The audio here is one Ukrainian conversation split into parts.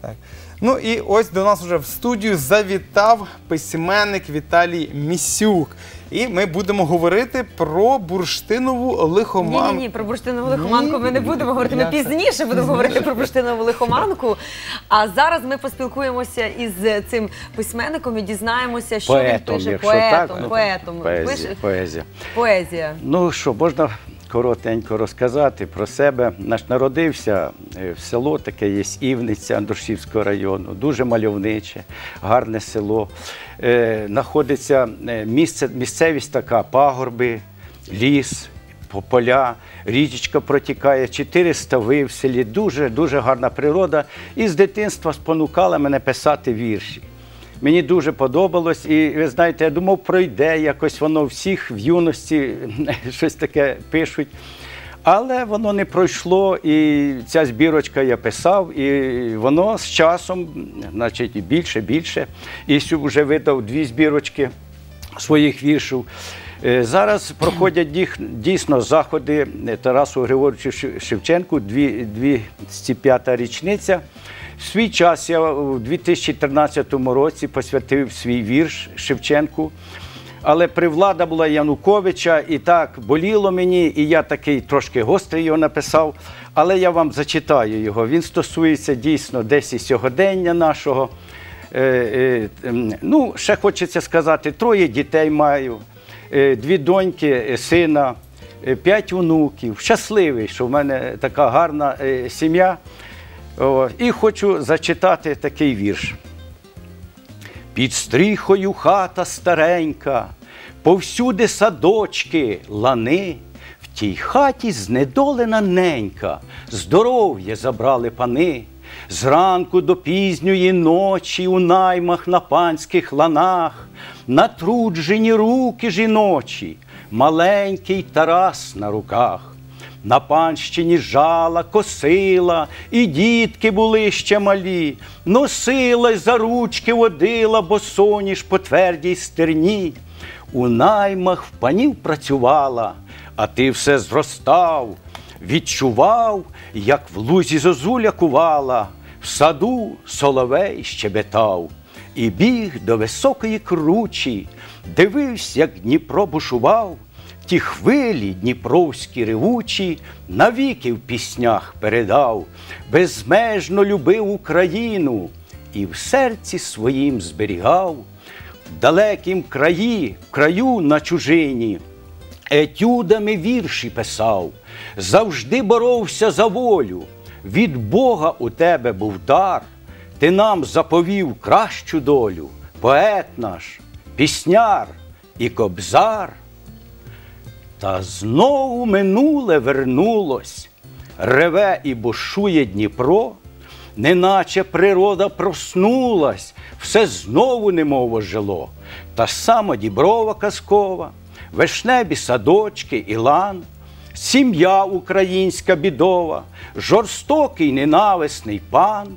Так. Ну і ось до нас вже в студію завітав письменник Віталій Місюк. І ми будемо говорити про бурштинову лихоманку. ні, ні, про бурштинову лихоманку ми не будемо говорити. Ми пізніше будемо говорити про бурштинову лихоманку. А зараз ми поспілкуємося із цим письменником і дізнаємося, що Поетом, він пише. якщо поетом, так. поетом. Поезія, Пише- поезія. Поезія. Ну що, можна коротенько розказати про себе. Наш народився е, в село, таке є Івниця Андрушівського району, дуже мальовниче, гарне село. Е, Находиться е, місце, місцевість така, пагорби, ліс, поля, річечка протікає, чотири стави в селі. Дуже дуже гарна природа. І з дитинства спонукала мене писати вірші. Мені дуже подобалось, і ви знаєте, я думав, пройде якось воно всіх в юності щось таке пишуть. Але воно не пройшло, і ця збірочка я писав, і воно з часом, значить, і більше, більше. І вже видав дві збірочки своїх віршів. Е, Зараз проходять дійсно заходи е, Тарасу Григоровичу Шевченку, 205-та річниця. В свій час я у 2013 році посвятив свій вірш Шевченку. Але привлада була Януковича, і так боліло мені, і я такий трошки гострий його написав. Але я вам зачитаю його. Він стосується дійсно десь і сьогодення нашого. Е, е, ну, ще хочеться сказати, троє дітей маю, е, дві доньки, сина, п'ять онуків. Щасливий, що в мене така гарна сім'я. І хочу зачитати такий вірш. Під стріхою хата старенька, повсюди садочки, лани. В тій хаті знедолена ненька, здоров'я забрали пани. Зранку до пізньої ночі у наймах на панських ланах, натруджені руки жіночі, маленький Тарас на руках. На панщині жала, косила, і дітки були ще малі, носила за ручки водила, бо соніш по твердій стерні. У наймах в панів працювала, а ти все зростав, відчував, як в лузі зозуля кувала, в саду соловей щебетав, і біг до високої кручі, дивився, як Дніпро бушував. Ті хвилі дніпровські ревучі навіки в піснях передав, безмежно любив Україну і в серці своїм зберігав, в далекім краї, в краю на чужині, етюдами вірші писав, завжди боровся за волю. Від Бога у тебе був дар, ти нам заповів кращу долю, поет наш, пісняр і кобзар. Та знову минуле вернулось, реве і бушує Дніпро, неначе природа проснулась, все знову немов ожило. Та сама діброва казкова, вишневі садочки і лан, сім'я українська бідова, жорстокий ненависний пан.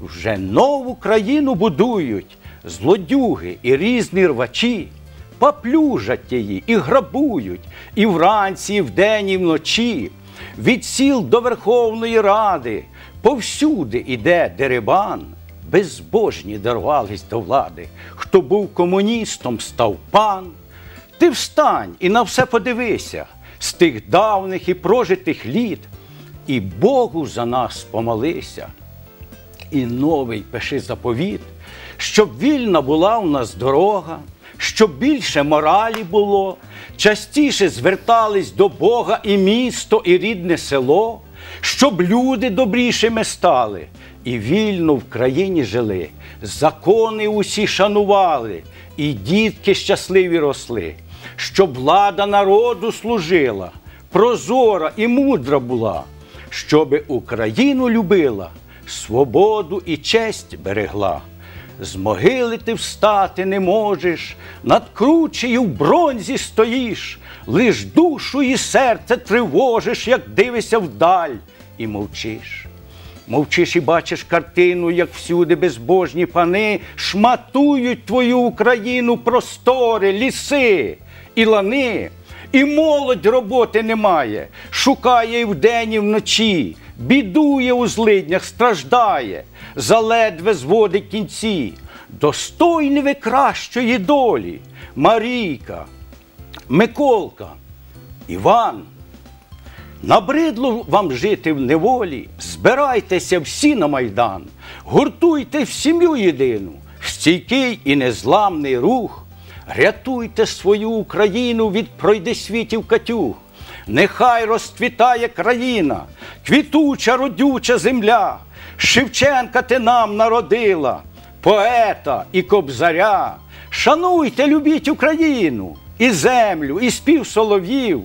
Вже нову країну будують злодюги і різні рвачі, поплюжать її і грабують, і вранці, і вдень, і вночі. Від сіл до Верховної Ради повсюди іде дерибан. Безбожні дорвались до влади. Хто був комуністом, став пан. Ти встань і на все подивися з тих давних і прожитих літ, і Богу за нас помолися і новий пиши заповіт, щоб вільна була у нас дорога, щоб більше моралі було, частіше звертались до Бога і місто, і рідне село, щоб люди добрішими стали і вільно в країні жили, закони усі шанували, і дітки щасливі росли, щоб влада народу служила, прозора і мудра була, щоби Україну любила свободу і честь берегла. З могили ти встати не можеш, над кручею в бронзі стоїш, лиш душу і серце тривожиш, як дивишся вдаль, і мовчиш. Мовчиш і бачиш картину, як всюди безбожні пани шматують твою Україну простори, ліси і лани. І молодь роботи немає, шукає і вдень, і вночі, бідує у злиднях, страждає, заледве зводить кінці. Достойні ви кращої долі, Марійка, Миколка, Іван. Набридло вам жити в неволі, збирайтеся всі на майдан, гуртуйте в сім'ю єдину, стійкий і незламний рух, рятуйте свою Україну від пройдесвітів катюх. Нехай розцвітає країна, квітуча родюча земля. Шевченка ти нам народила, поета і кобзаря. Шануйте, любіть Україну, і землю, і спів солов'їв,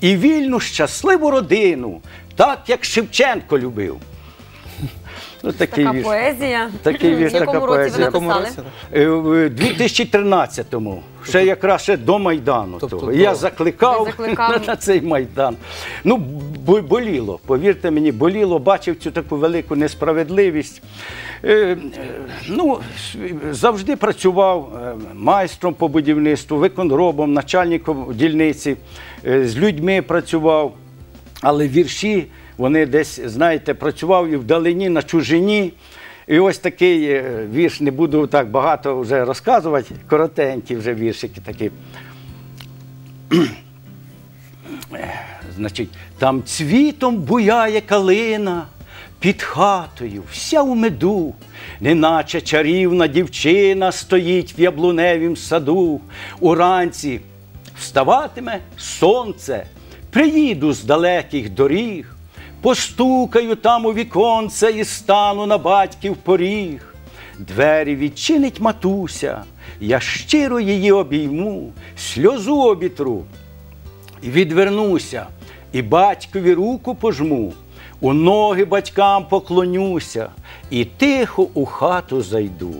і вільну щасливу родину, так як Шевченко любив. Ну, такий Така вірш. поезія. Такий вірш, В якому така році поезія. ви В якому написали? Е, В 2013-му, ще якраз ще до Майдану. Тобто того. до- Я закликав, Ви закликали? на цей Майдан. Ну, бо- боліло, повірте мені, боліло, бачив цю таку велику несправедливість. Е, е, ну, завжди працював е, майстром по будівництву, виконробом, начальником дільниці, е, з людьми працював. Але вірші, вони десь, знаєте, працював і вдалині на чужині. І ось такий е, вірш, не буду так багато вже розказувати, коротенький вже віршики такі. Значить, там цвітом буяє калина під хатою, вся у меду, неначе чарівна дівчина стоїть в яблуневім саду. Уранці вставатиме сонце, приїду з далеких доріг, постукаю там у віконце і стану на батьків поріг. Двері відчинить матуся, я щиро її обійму, сльозу обітру, відвернуся, і батькові руку пожму, у ноги батькам поклонюся, і тихо у хату зайду.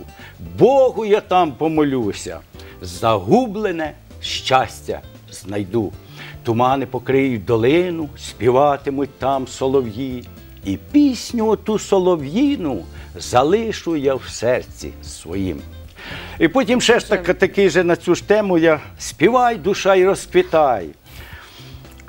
Богу я там помолюся, загублене щастя знайду. Тумани покриють долину, співатимуть там солов'ї, і пісню оту солов'їну залишу я в серці своїм. І потім ще ж так, такий же на цю ж тему я співай, душа і розквітай.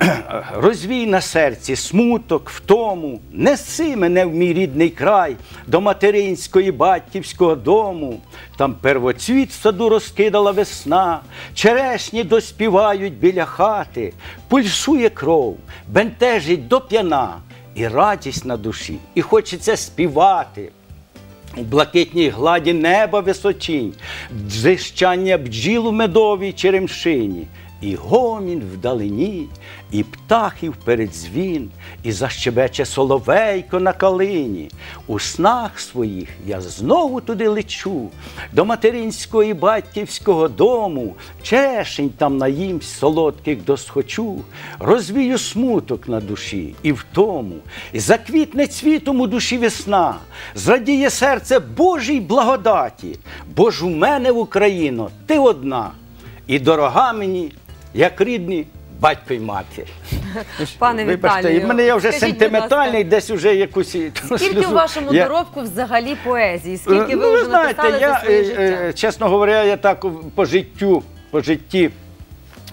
Розвій на серці смуток, втому, неси мене в мій рідний край до материнської батьківського дому. Там первоцвіт в саду розкидала весна, черешні доспівають біля хати, пульсує кров, бентежить до п'яна, і радість на душі, і хочеться співати. У блакитній гладі неба височінь, дзищання бджіл у медовій черемшині, і гомін вдалині, і птахів передзвін, і защебече соловейко на калині. У снах своїх я знову туди лечу, до материнського і батьківського дому, черешень там наїмсь солодких досхочу, розвію смуток на душі і в тому, і заквітне цвітом у душі весна, зрадіє серце Божій благодаті, бо ж у мене в Україно, ти одна, і дорога мені, як рідні батько й мати. Пане Вибачте, Віталію, в мене я вже скажіть, будь сентиментальний, десь уже якусь. і- Скільки сльозу. вашому Я- доробку взагалі поезії? Скільки Е, ви ну, вже знаєте, написали я, за своє е, життя? е, чесно говоря, я так по життю, по житті.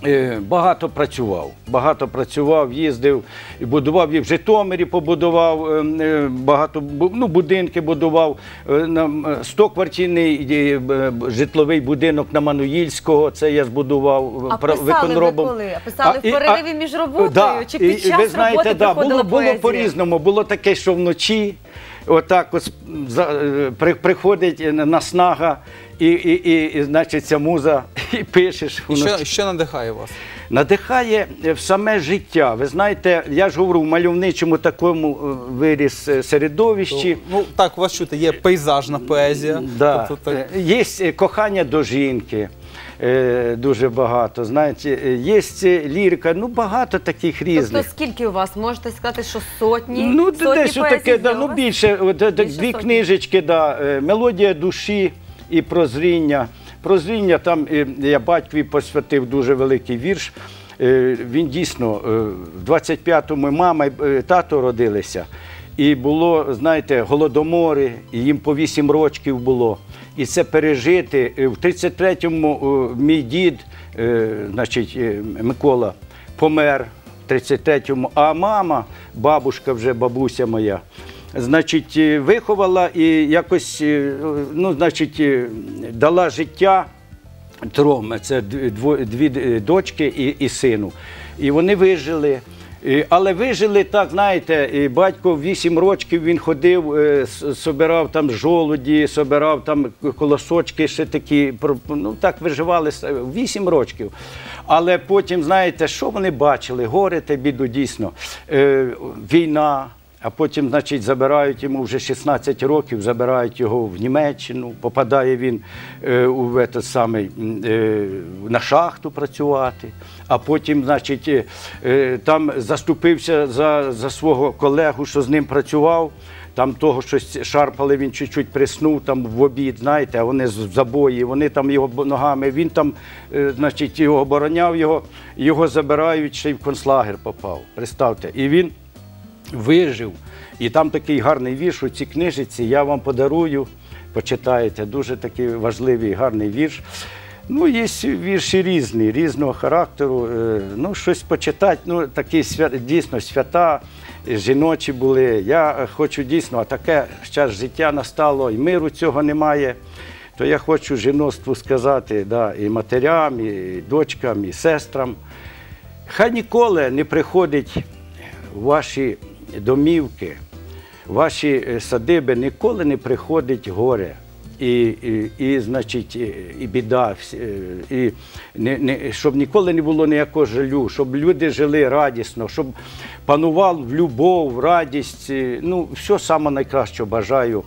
Е, Багато працював, багато працював, їздив і будував і в Житомирі побудував е, е, багато ну, будинки будував. е, на, 100-квартирний е, б- б- житловий будинок на Мануїльського. Це я збудував А писали ви виконробом. коли? А писали в перериві між роботою? да, Чи під час ви знаєте, роботи да, було, було по-різному. Було таке, що вночі отак ось при, приходить наснага, і, і, і, і, значить, ця муза, і пишеш. І що, що надихає вас? Надихає е, в саме життя. Ви знаєте, я ж говорю, в мальовничому такому е, виріс е, середовищі. Ну так, у вас чути, є пейзажна поезія. Да. Тобто, так, Є кохання до жінки. Дуже багато. Знаєте, є лірика, ну багато таких різних. Тобто скільки у вас? Можете сказати, що сотні? Ну, сотні десь таке, да, ну більше, так, Більше дві сотні. книжечки, да, мелодія душі і прозріння. Прозріння там е, я батькові посвятив дуже великий вірш. Е, Він дійсно е, в 25-му мама і тато родилися. І було, знаєте, голодомори, і їм по 8 років було. І це пережити. В 33-му е, мій дід, значить, Микола, помер. в 33-му, а мама, бабушка вже бабуся моя, значить, е, виховала і якось, е, ну, значить, е, дала життя трьом. Це дві дочки і, і сину. І вони вижили. Але вижили так, знаєте, батько в 8 років він ходив, собирав там жолуді, собирав там колосочки, ще такі, ну так виживали 8 років. Але потім, знаєте, що вони бачили? Горе та біду дійсно. Е, Війна, а потім, значить, забирають йому вже 16 років, забирають його в Німеччину, попадає він е, у этот самий, е, на шахту працювати, а потім, значить, е, там заступився за, за свого колегу, що з ним працював. Там того щось шарпали, він чуть-чуть приснув там в обід, знаєте, а вони з забої, вони там його ногами, він там, значить, його обороняв його, його забирають, ще й в концлагер попав. Представте. І він вижив. І там такий гарний вірш у цій книжиці. Я вам подарую, почитаєте. Дуже такий важливий, гарний вірш. Ну, є вірші різні, різного характеру. Е, Ну, щось почитати. Ну, такі свя- дійсно свята, жіночі були. Я хочу дійсно, а таке зараз життя настало, і миру цього немає. То я хочу жіноцтву сказати, да, і матерям, і дочкам, і сестрам. Хай ніколи не приходить ваші домівки, ваші е, садиби, ніколи не приходить горе. І, і, і значить, і, і біда, е, і не, не, щоб ніколи не було ніякого жалю, щоб люди жили радісно, щоб панував любов, радість. е, Ну, все саме найкраще бажаю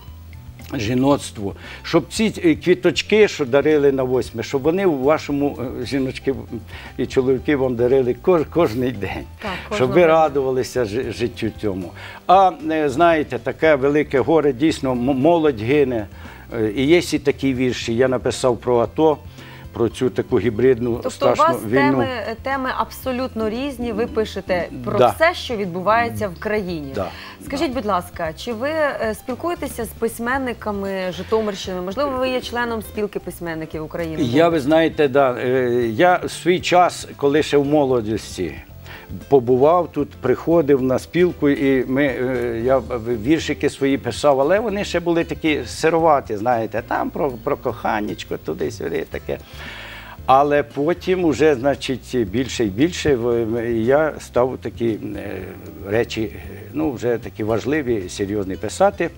жіноцтву, щоб ці е, квіточки, що дарили на восьме, щоб вони у вашому е, жіночки і чоловіки вам дарили кож, кожний день, Так, щоб ви радувалися жи- життю цьому. А е, знаєте, таке велике горе, дійсно, молодь гине. І є і такі вірші. Я написав про АТО, про цю таку гібридну Тобто у вас війну. теми, теми абсолютно різні. Ви пишете про Да. все, що відбувається в країні. Да. Скажіть, будь ласка, чи ви е, спілкуєтеся з письменниками Житомирщини? Можливо, ви є членом спілки письменників України? Я, ви знаєте, да, е, я в свій час, коли ще в молодості, побував тут, приходив на спілку, і ми, е, я віршики свої писав, але вони ще були такі сироваті, знаєте, там про, про коханечко, туди-сюди таке. Але потім вже, значить, більше і більше я став такі е, речі, ну, вже такі важливі, серйозні писати.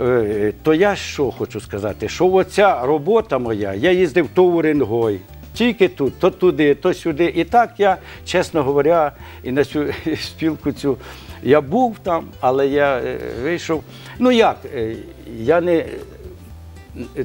Е, То я що хочу сказати, що оця робота моя, я їздив то у тільки тут, то туди, то сюди. І так я, чесно говоря, і на цю спілку цю я був там, але я е, вийшов. Ну як, е, я не.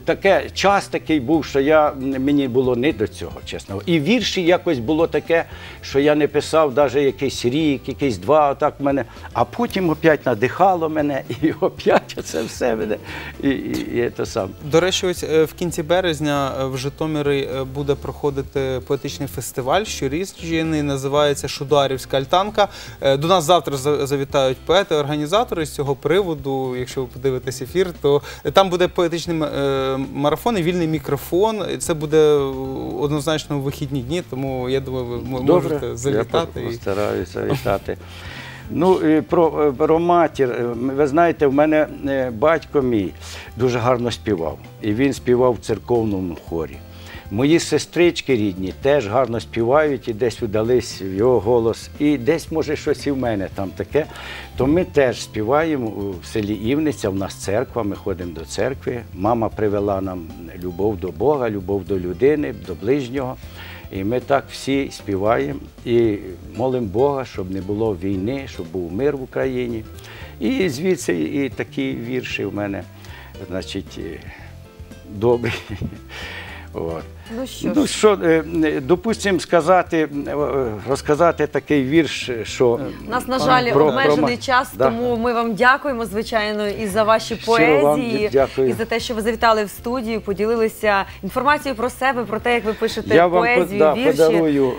Таке час такий був, що я мені було не до цього, чесно. І вірші якось було таке, що я не писав навіть якийсь рік, якийсь два, отак в мене. А потім опять надихало мене, і опять це все мене. І, і, і це сам. До речі, ось е, в кінці березня е, в Житомирі е, буде проходити поетичний фестиваль, щорічний, називається Шударівська альтанка. До нас завтра за- завітають поети, організатори з цього приводу. Якщо ви подивитесь ефір, то там буде поетичний марафон і вільний мікрофон. Це буде е, однозначно у вихідні дні, тому я думаю, ви можете завітати. Я постараюся завітати. Ну, і про, е, про матір. Е, Ви знаєте, в мене е, батько мій дуже гарно співав. І він співав в церковному хорі. Мої сестрички рідні теж гарно співають і десь удались в його голос. І десь, може, щось і в мене там таке. То ми теж співаємо в селі Івниця, в нас церква, ми ходимо до церкви. Мама привела нам любов до Бога, любов до людини, до ближнього. І ми так всі співаємо і молимо Бога, щоб не було війни, щоб був мир в Україні. І звідси і такі вірші в мене, значить, е, добрі. От. Ну що. Ну що, е, е, допустимо, сказати, е, розказати такий вірш, що У нас, на жаль, Про- обмежений про- час, Да. тому ми вам дякуємо, звичайно, і за ваші Щиро поезії, дякую. і за те, що ви завітали в студію, поділилися інформацією про себе, про те, як ви пишете я вам поезію, да, вірші. подарую е,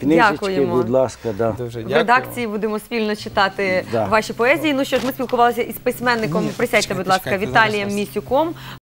книжечки, Дякуємо. будь ласка. Да. Дуже В редакції будемо спільно читати Да. ваші поезії. Ну що ж, ми спілкувалися із письменником. Присядьте, будь ласка, Віталієм. Місюком.